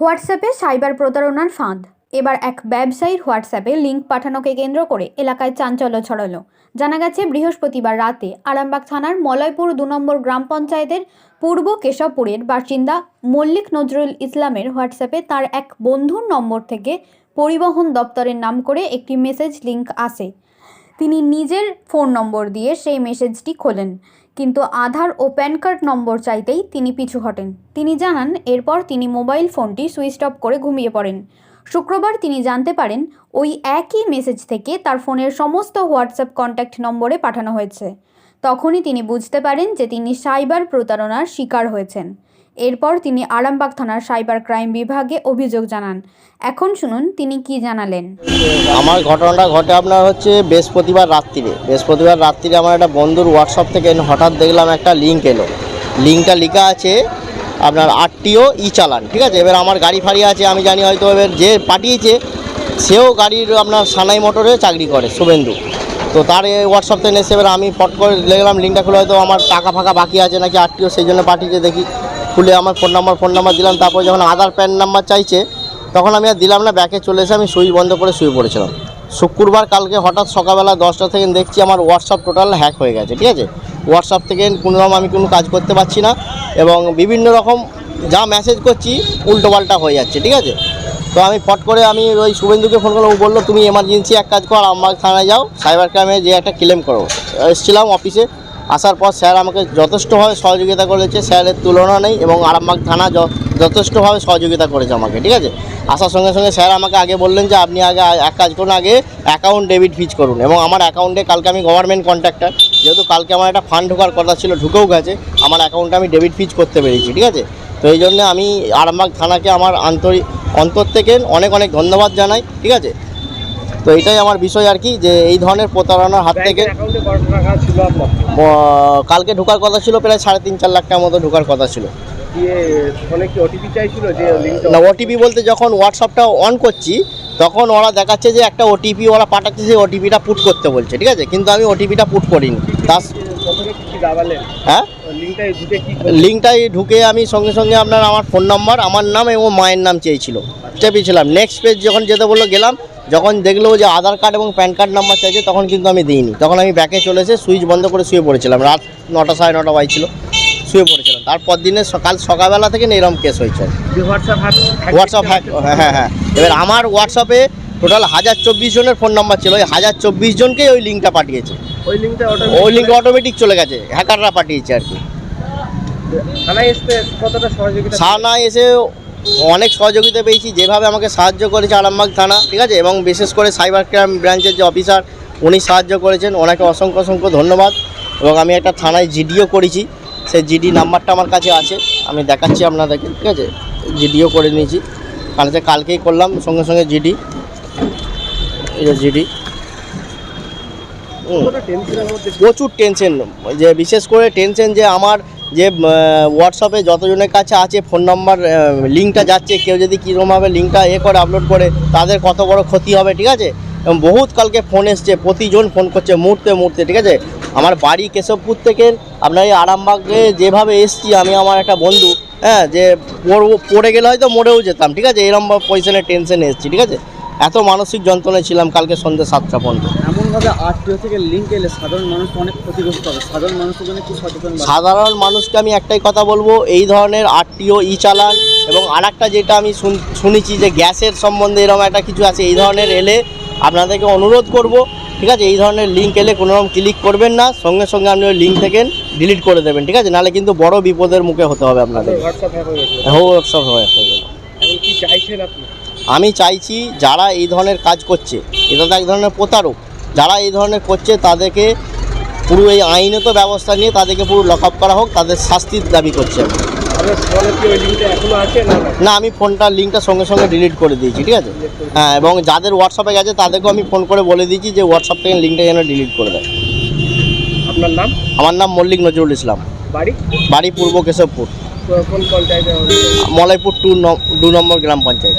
হোয়াটসঅ্যাপে সাইবার প্রতারণার ফাঁদ। এবার এক ব্যবসায়ীর হোয়াটসঅ্যাপে লিঙ্ক পাঠানোকে কেন্দ্র করে এলাকায় চাঞ্চল্য ছড়ালো। জানা গেছে, বৃহস্পতিবার রাতে আরামবাগ থানার মলয়পুর দু নম্বর গ্রাম পঞ্চায়েতের পূর্ব কেশবপুরের বাসিন্দা মল্লিক নজরুল ইসলামের হোয়াটসঅ্যাপে তার এক বন্ধুর নম্বর থেকে পরিবহন দপ্তরের নাম করে একটি মেসেজ লিঙ্ক আসে। তিনি নিজের ফোন নম্বর দিয়ে সেই মেসেজটি খোলেন, কিন্তু আধার ও প্যান কার্ড নম্বর চাইতেই তিনি পিছু হটেন। তিনি জানান, এরপর তিনি মোবাইল ফোনটি সুইচ অফ করে ঘুমিয়ে পড়েন। শুক্রবার তিনি জানতে পারেন, ওই একই মেসেজ থেকে তার ফোনের সমস্ত হোয়াটসঅ্যাপ কন্ট্যাক্ট নম্বরে পাঠানো হয়েছে। তখনই তিনি বুঝতে পারেন যে তিনি সাইবার প্রতারণার শিকার হয়েছেন। এরপর তিনি আরামবাগ থানার সাইবার ক্রাইম বিভাগে অভিযোগ জানান। এখন শুনুন তিনি কি জানালেন। আমার ঘটনাটা ঘটে আপনার হচ্ছে বৃহস্পতিবার রাত্রিরে। বৃহস্পতিবার রাত্রিরে আমার একটা বন্ধুর হোয়াটসঅ্যাপ থেকে হঠাৎ দেখলাম একটা লিঙ্ক এলো। লিঙ্কটা লেখা আছে আপনার আরটিও ই চালান ঠিক আছে? এবার আমার গাড়ি ফাড়ি আছে, আমি জানি হয়তো এবার যে পাঠিয়েছে, সেও গাড়ির আপনার সানাই মোটরে চাকরি করে, শুভেন্দু। তো তার হোয়াটসঅ্যাপ থেকে এসে এবার আমি ফট করে দেখলাম লিঙ্কটা খুলে হয়তো আমার টাকা ফাঁকা বাকি আছে নাকি আরটিও সেই জন্য পাঠিয়েছে, দেখি। খুলে আমার ফোন নাম্বার ফোন নাম্বার দিলাম, তারপর যখন আধার প্যান নাম্বার চাইছে, তখন আমি আর দিলাম না ব্যাকে চলে এসে আমি সুইচ বন্ধ করে শুয়ে পড়েছিলাম। শুক্রবার কালকে হঠাৎ সকালবেলা দশটা থেকে দেখছি আমার হোয়াটসঅ্যাপ টোটাল হ্যাক হয়ে গেছে, ঠিক আছে? হোয়াটসঅ্যাপ থেকে কোনো রকম আমি কোনো কাজ করতে পারছি না এবং বিভিন্ন রকম যা মেসেজ করছি উল্টোপাল্টা হয়ে যাচ্ছে, ঠিক আছে? তো আমি ফট করে আমি ওই শুভেন্দুকে ফোন করলাম, ও বলল, তুমি এমার্জেন্সি এক কাজ কর, আমার থানায় যাও সাইবার ক্রাইমে যে একটা ক্লেম করো। এসেছিলাম অফিসে আসার পর স্যার আমাকে যথেষ্টভাবে সহযোগিতা করেছে, স্যারের তুলনা নেই এবং আরামবাগ থানা যথেষ্টভাবে সহযোগিতা করেছে আমাকে, ঠিক আছে? আসার সঙ্গে সঙ্গে স্যার আমাকে আগে বললেন যে আপনি আগে এক কাজ করুন, আগে অ্যাকাউন্ট ডেবিট ফিজ করুন এবং আমার অ্যাকাউন্টে কালকে আমি গভর্নমেন্ট কন্ট্রাক্টর যেহেতু কালকে আমার একটা ফান্ড ঢোকার কথা ছিল, ঢুকেও গেছে, আমার অ্যাকাউন্টে আমি ডেবিট ফিজ করতে পেরেছি, ঠিক আছে? তো এই জন্য আমি আরামবাগ থানাকে আমার আন্তরিক, অন্তর থেকে অনেক অনেক ধন্যবাদ জানাই, ঠিক আছে? তো এটাই আমার বিষয় আর কি যে এই ধরনের প্রতারণার হাত থেকে কালকে ঢোকার কথা ছিল প্রায় সাড়ে তিন চার লাখ টাকার মতো ঢোকার কথা ছিল। না ওটিপি বলতে যখন হোয়াটসঅ্যাপটা অন করছি তখন ওরা দেখাচ্ছে যে একটা ওটিপি ওরা পাঠাচ্ছে যে ওটিপিটা পুট করতে বলছে ঠিক আছে? কিন্তু আমি ওটিপিটা পুট করিনি। তার হ্যাঁ? লিঙ্কটাই ঢুকে আমি সঙ্গে সঙ্গে আপনার আমার ফোন নাম্বার আমার নাম এবং মায়ের নাম চেয়েছিল। চেপেছিলাম। নেক্সট পেজ যখন যেতে বলল গেলাম যখন দেখল যে আধার কার্ড এবং প্যান কার্ড নাম্বার চাইছে তখন কিন্তু আমি দিইনি। তখন আমি ব্যাকে চলে এসে সুইচ বন্ধ করে শুয়ে পড়েছিলাম। রাত নটা সাড়ে নটা বাজছিল শুয়ে পড়েছিলাম। তারপর দিনে সকাল সকালবেলা থেকে না এরকম কেস হয়েছে হোয়াটসঅ্যাপ হ্যাক হ্যাঁ হ্যাঁ হ্যাঁ। এবার আমার হোয়াটসঅ্যাপে টোটাল হাজার চব্বিশ জনের ফোন নাম্বার ছিল। ওই হাজার চব্বিশ জনকেই ওই লিঙ্কটা পাঠিয়েছে। ওই লিঙ্কটা ওই লিঙ্ক অটোমেটিক চলে গেছে। হ্যাকাররা পাঠিয়েছে আর কি। থানায় এসে অনেক সহযোগিতা পেয়েছি, যেভাবে আমাকে সাহায্য করেছে আরামবাগ থানা, ঠিক আছে? এবং বিশেষ করে সাইবার ক্রাইম ব্রাঞ্চের যে অফিসার উনি সাহায্য করেছেন। ওনাকে অসংখ্য অসংখ্য ধন্যবাদ। এবং আমি একটা থানায় জিডিও করেছি। সেই জিডি নাম্বারটা আমার কাছে আছে। আমি দেখাচ্ছি আপনাদেরকে, ঠিক আছে? জিডিও করে নিয়েছি। কালকে কালকেই করলাম, সঙ্গে সঙ্গে জিডি এই যে জিডি প্রচুর টেনশন যে বিশেষ করে টেনশন যে আমার যে হোয়াটসঅ্যাপে যতজনের কাছে আছে ফোন নাম্বার লিঙ্কটা যাচ্ছে, কেউ যদি কীরকমভাবে লিঙ্কটা এ করে আপলোড করে, তাদের কত বড় ক্ষতি হবে, ঠিক আছে? এবং বহুত কালকে ফোন এসছে, প্রতিজন ফোন করছে, মুহূর্তে মুহূর্তে, ঠিক আছে? আমার বাড়ি কেশবপুর থেকে আপনার এই আরামবাগে যেভাবে এসছি, আমি আমার একটা বন্ধু হ্যাঁ যে পড়ে গেলে হয়তো মরেও যেতাম, ঠিক আছে? এরকম পয়সনের টেনশনে এসছি, ঠিক আছে? এত মানসিক যন্ত্রণায় ছিলাম কালকে সন্ধ্যে সাতটা পর্যন্ত। এমনভাবে আরটিও থেকে লিঙ্ক এলে সাধারণ মানুষ অনেক ক্ষতিগ্রস্ত হবে। সাধারণ মানুষের জন্য কি সচেতন সাধারণ মানুষকে আমি একটাই কথা বলব এই ধরনের আরটিও ই চালান এবং আরেকটা যেটা আমি শুন- শুনেছি যে গ্যাসের সম্বন্ধে এরকম একটা কিছু আছে এই ধরনের এলে আপনাদেরকে অনুরোধ করব ঠিক আছে? এই ধরনের লিঙ্ক এলে কোনো রকম ক্লিক করবেন না সঙ্গে সঙ্গে আপনি ওই লিঙ্ক থেকে ডিলিট করে দেবেন ঠিক আছে? নাহলে কিন্তু বড় বিপদের মুখে হতে হবে আপনাদের। হোয়াটসঅ্যাপ হয়ে হোয়াটসঅ্যাপ হয়ে যাবে। কি চাইছেন আপনি? আমি চাইছি যারা এই ধরনের কাজ করছে এটা তো এক ধরনের প্রতারক যারা এই ধরনের করছে তাদেরকে পুরো এই আইনত ব্যবস্থা নিয়ে তাদেরকে পুরো লক আপ করা হোক তাদের শাস্তির দাবি করছে না আমি ফোনটার লিঙ্কটা সঙ্গে সঙ্গে ডিলিট করে দিয়েছি ঠিক আছে? হ্যাঁ এবং যাদের হোয়াটসঅ্যাপে গেছে তাদেরকেও আমি ফোন করে বলে দিয়েছি যে হোয়াটসঅ্যাপ থেকে লিঙ্কটা যেন ডিলিট করে দেয়। আপনার নাম? আমার নাম মল্লিক নজরুল ইসলাম। বাড়ি? বাড়ি পূর্ব কেশবপুর। মলাইপুর টু ন- দু নম্বর গ্রাম পঞ্চায়েত।